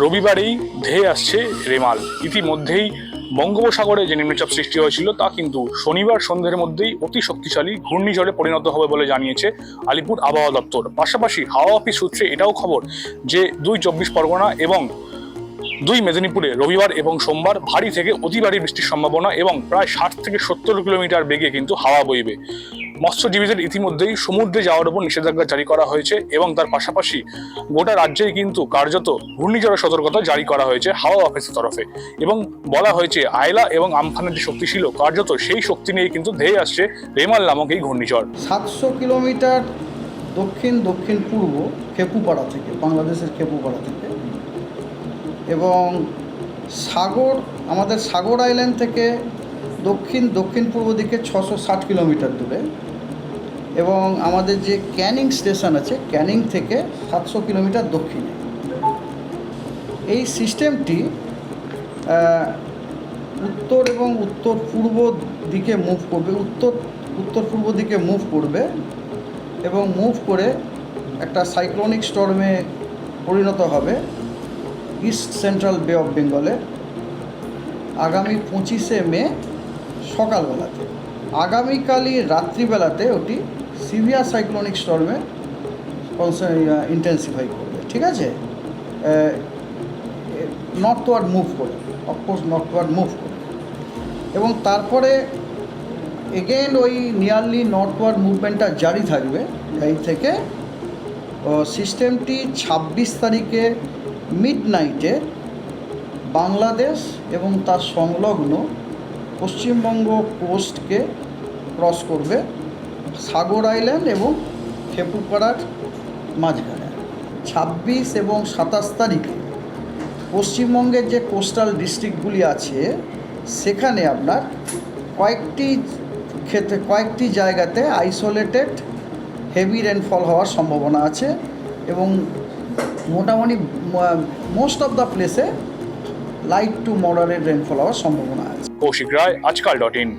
রবিবারেই ধেয়ে আসছে রেমাল। ইতিমধ্যেই বঙ্গোপসাগরে যে নিম্নচাপ সৃষ্টি হয়েছিল, তা কিন্তু শনিবার সন্ধ্যের মধ্যেই অতি শক্তিশালী ঘূর্ণিঝড়ে পরিণত হবে বলে জানিয়েছে আলিপুর আবহাওয়া দপ্তর। পাশাপাশি হাওয়া অফিস সূত্রে এটাও খবর যে, দুই চব্বিশ পরগনা এবং দুই মেদিনীপুরে রবিবার এবং সোমবার ভারী থেকে অতি ভারী বৃষ্টির সম্ভাবনা এবং প্রায় ষাট থেকে সত্তর কিলোমিটার বেগে কিন্তু হাওয়া বইবে। মৎস্যজীবীদের ইতিমধ্যেই সমুদ্রে যাওয়ার উপর নিষেধাজ্ঞা জারি করা হয়েছে এবং তার পাশাপাশি গোটা রাজ্যেই কিন্তু কার্যত ঘূর্ণিঝড়ের সতর্কতা জারি করা হয়েছে হাওয়া অফিসের তরফে। এবং বলা হয়েছে, আয়লা এবং আমফানের যে শক্তি ছিল, কার্যত সেই শক্তি নিয়ে কিন্তু ধেয়ে আসছে রেমাল নামক এই ঘূর্ণিঝড়। সাতশো কিলোমিটার দক্ষিণ দক্ষিণ পূর্ব খেপুপাড়া থেকে, বাংলাদেশের খেপুপাড়া থেকে। এবং সাগর, আমাদের সাগর আইল্যান্ড থেকে দক্ষিণ দক্ষিণ পূর্ব দিকে ছশো ষাট কিলোমিটার দূরে। এবং আমাদের যে ক্যানিং স্টেশন আছে, ক্যানিং থেকে সাতশো কিলোমিটার দক্ষিণে। এই সিস্টেমটি উত্তর এবং উত্তর পূর্ব দিকে মুভ করবে, উত্তর উত্তর পূর্ব দিকে মুভ করবে এবং মুভ করে একটা সাইক্লোনিক স্টর্মে পরিণত হবে ইস্ট সেন্ট্রাল বে অফ বেঙ্গলে আগামী পঁচিশে মে সকালবেলাতে। আগামীকালই রাত্রিবেলাতে ওটি সিভিয়ার সাইক্লোনিক স্টর্মে ইন্টেন্সিফাই করবে, ঠিক আছে? নর্থওয়ার্ড মুভ করে অফকোর্স নর্থওয়ার্ড মুভ করে। এবং তারপরে এগেন ওই নিয়ারলি নর্থওয়ার্ড মুভমেন্টটা জারি থাকবে, এই থেকে সিস্টেমটি ছাব্বিশ তারিখে মিড নাইটে বাংলাদেশ এবং তার সংলগ্ন পশ্চিমবঙ্গ কোস্টকে ক্রস করবে। সাগর আইল্যান্ড এবং খেপুপাড়ার মাঝখানে। ছাব্বিশ এবং সাতাশ তারিখে পশ্চিমবঙ্গের যে কোস্টাল ডিস্ট্রিক্টগুলি আছে, সেখানে আপনার কয়েকটি ক্ষেত্রে, কয়েকটি জায়গাতে আইসোলেটেড হেভি রেনফল হওয়ার সম্ভাবনা আছে এবং মোটামুটি মোস্ট অফ দ্য প্লেসে লাইট টু মডারেট রেনফল হওয়ার সম্ভাবনা আছে। কৌশিক রায়, আজকাল ডট ইন।